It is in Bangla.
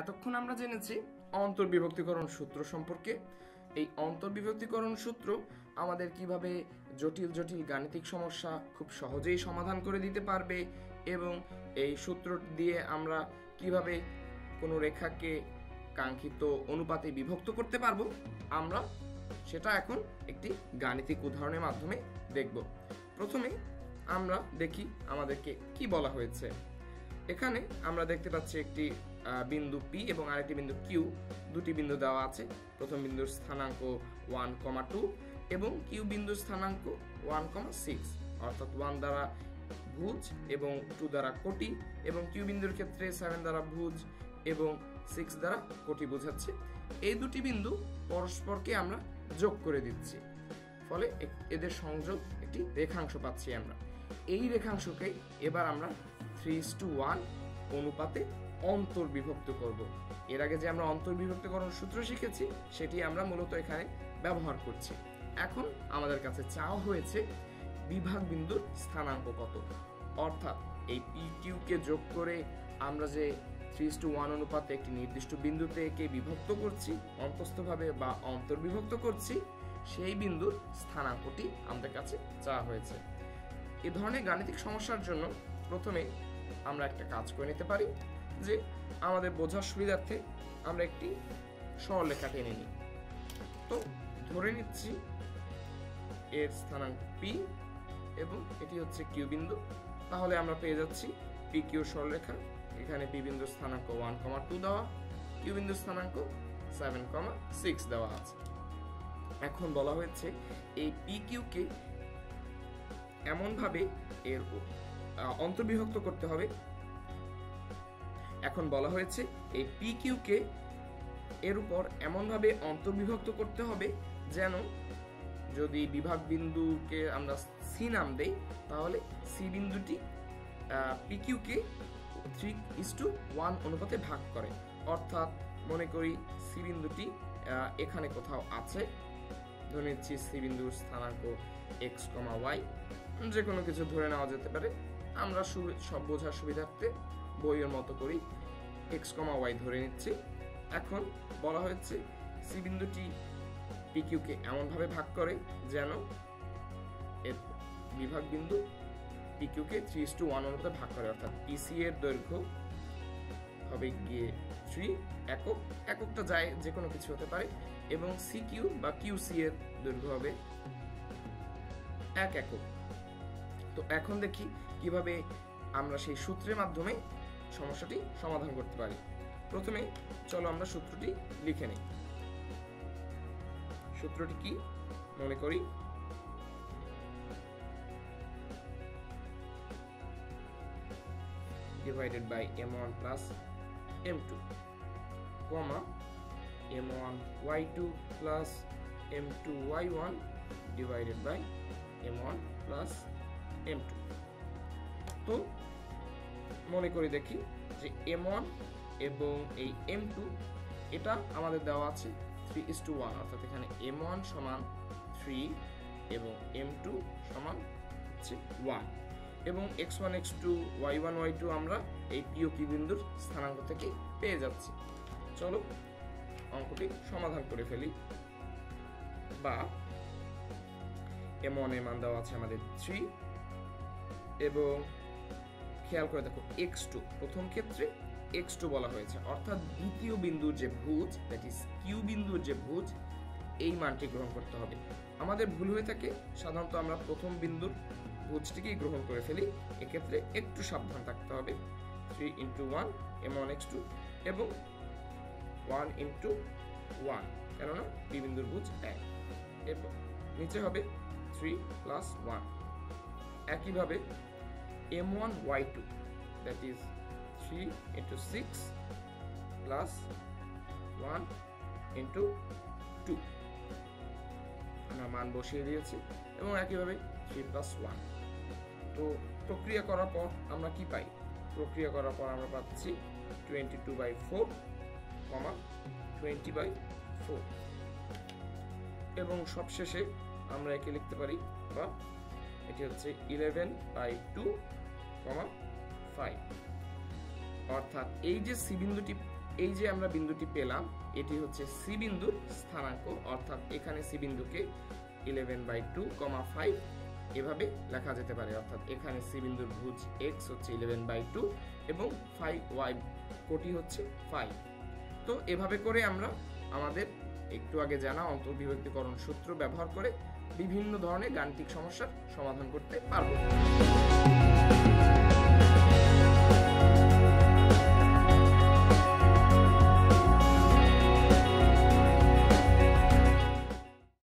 এতক্ষণ আমরা জেনেছি অন্তর্বিভক্তিকরণ সূত্র সম্পর্কে। এই অন্তর্বিভক্তিকরণ সূত্র আমাদের কীভাবে জটিল জটিল গাণিতিক সমস্যা খুব সহজেই সমাধান করে দিতে পারবে এবং এই সূত্র দিয়ে আমরা কীভাবে কোনো রেখাকে কাঙ্ক্ষিত অনুপাতে বিভক্ত করতে পারব, আমরা সেটা এখন একটি গাণিতিক উদাহরণের মাধ্যমে দেখব। প্রথমে আমরা দেখি আমাদেরকে কি বলা হয়েছে। এখানে আমরা দেখতে পাচ্ছি একটি বিন্দু পি এবং আরেকটি বিন্দু কিউ দুটি বিন্দু দেওয়া আছে। প্রথম বিন্দুর স্থানাঙ্ক ওয়ান কমা টু এবং কিউ বিন্দুর স্থানাঙ্ক ওয়ান কমা সিক্স অর্থাৎ ওয়ান দ্বারা ভুজ এবং টু দ্বারা কোটি এবং কিউ বিন্দুর ক্ষেত্রে সেভেন দ্বারা ভুজ এবং সিক্স দ্বারা কোটি বোঝাচ্ছে। এই দুটি বিন্দু পরস্পরকে আমরা যোগ করে দিচ্ছি। ফলে এদের সংযোগ একটি রেখাংশ পাচ্ছি আমরা। এই রেখাংশকে এবার আমরা থ্রি টু ওয়ান অনুপাতে অন্তর্বিভক্ত করব। এর আগে যে আমরা অন্তর্বিভক্তকরণ সূত্র শিখেছি, সেটি আমরা মূলত এখানে ব্যবহার করছি। এখন আমাদের কাছে চাওয়া হয়েছে বিভাগ বিন্দুর স্থানাঙ্ক কত? অর্থাৎ এই পি কিউকে যোগ করে আমরা যে থ্রি টু ওয়ান অনুপাতে একটি নির্দিষ্ট বিন্দুতে একে বিভক্ত করছি, অন্তস্থভাবে বা অন্তর্বিভক্ত করছি, সেই বিন্দুর স্থানাঙ্কটি আমাদের কাছে চাওয়া হয়েছে। এ ধরনের গাণিতিক সমস্যার জন্য প্রথমে আমরা একটা কাজ করে নিতে পারি যে আমাদের বোঝার সুবিধার্থে আমরা একটি সরলরেখা টেনে নিই। তো ধরে নিচ্ছি এর স্থানাঙ্ক পি এবং এটি হচ্ছে কিউ বিন্দু। তাহলে আমরা পেয়ে যাচ্ছি পি কিউ সরলরেখা এখানে পি বিন্দুর স্থানাঙ্ক ওয়ান কমা টু দেওয়া কিউ বিন্দুর স্থানাঙ্ক সেভেন কমা সিক্স দেওয়া আছে। এখন বলা হয়েছে এই পি কিউকে এমনভাবে এর অন্তর্বিভক্ত করতে হবে। এখন বলা হয়েছে, এই পি কিউকে এর উপর এমনভাবে অন্তর্বিভক্ত করতে হবে যেন যদি বিভাগ বিন্দুকে আমরা সি নাম দেই, তাহলে সি বিন্দুটি পি কিউকে থ্রি ইস টু ওয়ান অনুপাতে ভাগ করে। অর্থাৎ মনে করি সি বিন্দুটি এখানে কোথাও আছে। ধরে নিচ্ছি সি বিন্দুর স্থানাঙ্ক এক্স কমা ওয়াই যে কোনো কিছু ধরে নেওয়া যেতে পারে। আমরা সব বোঝার সুবিধার্থে বইয়ের মতো করি এক্স কমা ওয়াই ধরে নিচ্ছি। এখন বলা হয়েছে সি বিন্দুটি পিকিউকে এমনভাবে ভাগ করে যেন এর বিভাগ বিন্দু পিকিউকে থ্রি ইস টু ওয়ান অনুপাতে ভাগ করে। অর্থাৎ পিসি এর দৈর্ঘ্য হবে গিয়ে থ্রি একক, এককটা যায় যে কোনো কিছু হতে পারে এবং সি কিউ বা কিউ সি এর দৈর্ঘ্য হবে এক, একক। তো এখন দেখি কীভাবে আমরা সেই সূত্রের মাধ্যমে সমস্যাটি সমাধান করতে পারি। প্রথমে চলো আমরা সূত্রটি লিখে নিই। সূত্রটি কি? মনে করি divided by M one plus M two divided by m1 plus m2 comma m1 y2 plus m2 y1 divided by m1 plus m2 তো মনে করে দেখি যে m1 এবং এই m2 এটা আমাদের দেওয়া আছে 3 is to 1 অর্থাৎ এখানে m1 সমান 3 এবং m2 সমান হচ্ছে 1 এবং x1 x2 y1 y2 আমরা এই পিও কি বিন্দুর স্থানাঙ্ক থেকে পেয়ে যাচ্ছি। চলো অঙ্কটি সমাধান করে ফেলি। বা এম এর মান দেওয়া আছে আমাদের থ্রি এবং খেয়াল করে দেখো এক্স টু প্রথম ক্ষেত্রে এক্স টু বলা হয়েছে। অর্থাৎ দ্বিতীয় বিন্দুর যে ভুজ দ্যাট ইজ কিউ বিন্দুর যে ভুজ, এই মানটি গ্রহণ করতে হবে। আমাদের ভুল হয়ে থাকে, সাধারণত আমরা প্রথম বিন্দুর ভুজটিকেই গ্রহণ করে ফেলি, এক্ষেত্রে একটু সাবধান থাকতে হবে। Three into one M one X two এবং ওয়ান ইন্টু ওয়ান কেননা পি বিন্দুর ভুজ এক। এরপর, নিচে হবে থ্রি প্লাস ওয়ান একইভাবে M one Y two that is three into six plus one into two আমরা মান বসিয়ে দিয়েছি এবং একইভাবে থ্রি প্লাস ওয়ান তো প্রক্রিয়া করার পর আমরা কি পাই? প্রক্রিয়া করার পর আমরা পাচ্ছি twenty two by four comma twenty by four এবং সবশেষে আমরা একে লিখতে পারি বা এটি হচ্ছে eleven by two comma five অর্থাৎ এই যে সি বিন্দুটি, এই যে আমরা বিন্দুটি পেলাম, এটি হচ্ছে সি বিন্দুর স্থানাঙ্ক। অর্থাৎ এখানে সি বিন্দুকে eleven by two comma five এভাবে লেখা যেতে পারে। অর্থাৎ এখানে সি বিন্দুর ভুজ এক্স হচ্ছে ইলেভেন বাই টু এবং ফাইভ ওয়াই কোটি হচ্ছে ফাইভ তো এভাবে করে আমরা আমাদের একটু আগে জানা অন্তর্বিভক্তিকরণ সূত্র ব্যবহার করে বিভিন্ন ধরনের গাণিতিক সমস্যার সমাধান করতে পারব।